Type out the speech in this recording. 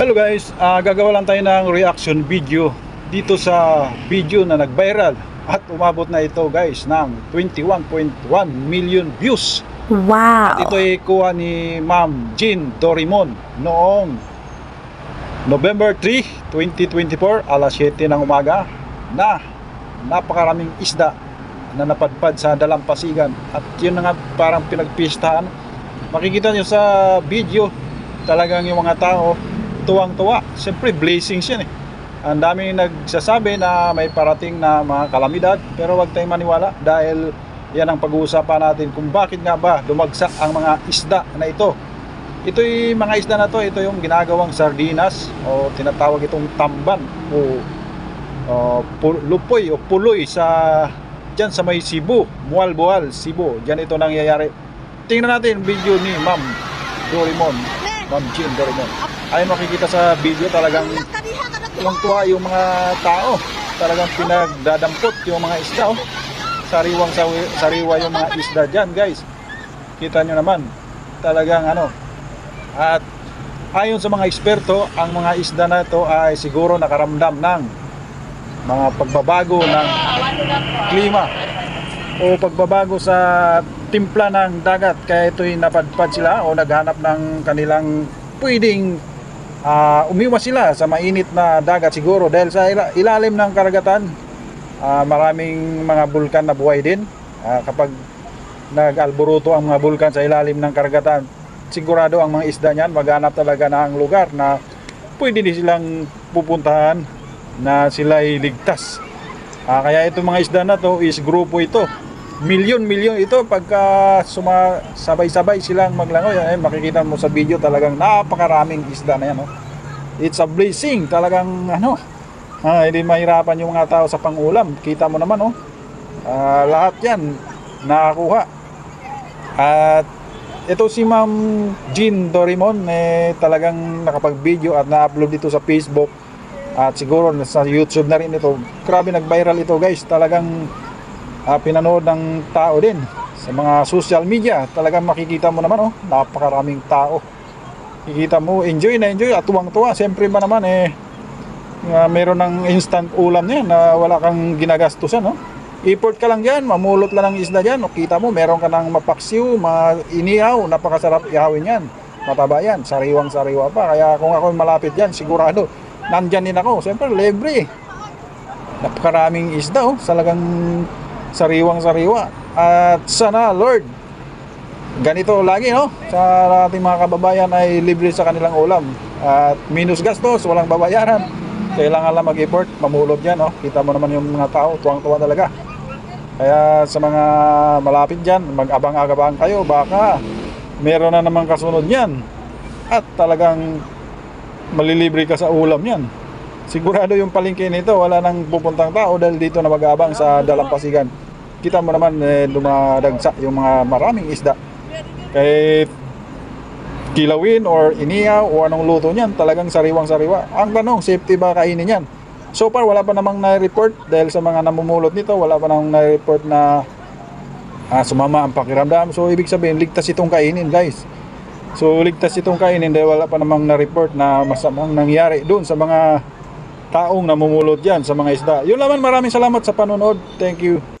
Hello guys, Ah, gagawa lang tayo ng reaction video dito sa video na nag-viral at umabot na ito guys ng 21.1 million views. Wow. Ito ay kuha ni Ma'am Jean Dorimon noong November 3, 2024 alas 7 ng umaga na napakaraming isda na napadpad sa dalampasigan at yun na nga parang pinagpistahan makikita nyo sa video talagang yung mga tao tuwang-tuwa siyempre blessings yan eh ang daming nagsasabi na may parating na mga kalamidad pero wag tayong maniwala dahil yan ang pag-uusapan natin kung bakit nga ba dumagsak ang mga isda na ito ito'y mga isda na to ito yung ginagawang sardinas o tinatawag itong tamban o o, lupoy o puloy sa dyan sa may Cebu, Mualboal, Cebu. Dyan ito nangyayari. Tingnan natin video ni Ma'am Dorimon, Ma'am Jean Dorimon. Ay makikita sa video talagang tuwang-tuwa yung mga tao. Talagang pinagdadampot yung mga isda. Oh. Sariwang sawi- sariwa yung mga isda dyan guys. Kita nyo naman. Talagang ano. At ayon sa mga eksperto, ang mga isda na ito ay siguro nakaramdam ng mga pagbabago ng klima o pagbabago sa timpla ng dagat kaya ito'y napadpad sila o naghanap ng kanilang pwedeng ah, umiwas sila sa mainit na dagat siguro dahil sa ila- ilalim ng karagatan ah, maraming mga bulkan na buhay din Ah, kapag nag-alboruto ang mga bulkan sa ilalim ng karagatan sigurado ang mga isda niyan maghanap talaga ng lugar na pwede din silang pupuntahan na sila ay ligtas. Ah, kaya itong mga isda na to is grupo ito. Milyon-milyon ito pagka suma, sabay-sabay silang maglangoy. Ay, makikita mo sa video talagang napakaraming isda na yan. Oh. It's a blessing. Talagang ano, ah, hindi mahirapan yung mga tao sa pangulam. Kita mo naman oh. Ah, lahat yan nakakuha. At ito si Ma'am Jean Dorimon eh, talagang nakapag-video at na-upload dito sa Facebook at siguro sa YouTube na rin ito. Grabe nag-viral ito guys. Talagang ah, pinanood ng tao din sa mga social media. Talagang makikita mo naman oh, napakaraming tao. Kikita mo, enjoy na enjoy at tuwang-tuwa. Siyempre ba naman eh ah, meron ng instant ulam na na wala kang ginagastusan no? Import ka lang dyan, mamulot lang ng isda dyan. O kita mo, meron ka ng mapaksiw, mainihaw, napakasarap ihawin yan. Mataba yan, sariwang sariwa pa. Kaya kung ako malapit dyan, sigurado, nandyan din ako. Siyempre, libre. Napakaraming isda, oh. Salagang sariwang sariwa. At sana, Lord, ganito lagi, no? Sa ating mga kababayan ay libre sa kanilang ulam. At minus gastos, walang babayaran. Kailangan lang mag-import, mamulot yan, no? Kita mo naman yung mga tao, tuwang-tuwa talaga. Kaya sa mga malapit dyan, mag-abang-abang kayo, baka meron na namang kasunod yan. At talagang malilibre ka sa ulam yan. Sigurado yung palengke nito, wala nang pupuntang tao dahil dito na mag-abang sa dalampasigan. Kita mo naman, eh, dumadagsa yung mga maraming isda. Kahit kilawin or iniyaw o anong luto niyan, talagang sariwang-sariwa. Ang tanong, safety ba kainin yan? So far, wala pa namang na-report dahil sa mga namumulot nito, wala pa namang na-report na ah, sumama ang pakiramdam. So, ibig sabihin, ligtas itong kainin, guys. So, ligtas itong kainin dahil wala pa namang na-report na masamang nangyari doon sa mga taong namumulot dyan, sa mga isda. Yun laman, maraming salamat sa panonood. Thank you.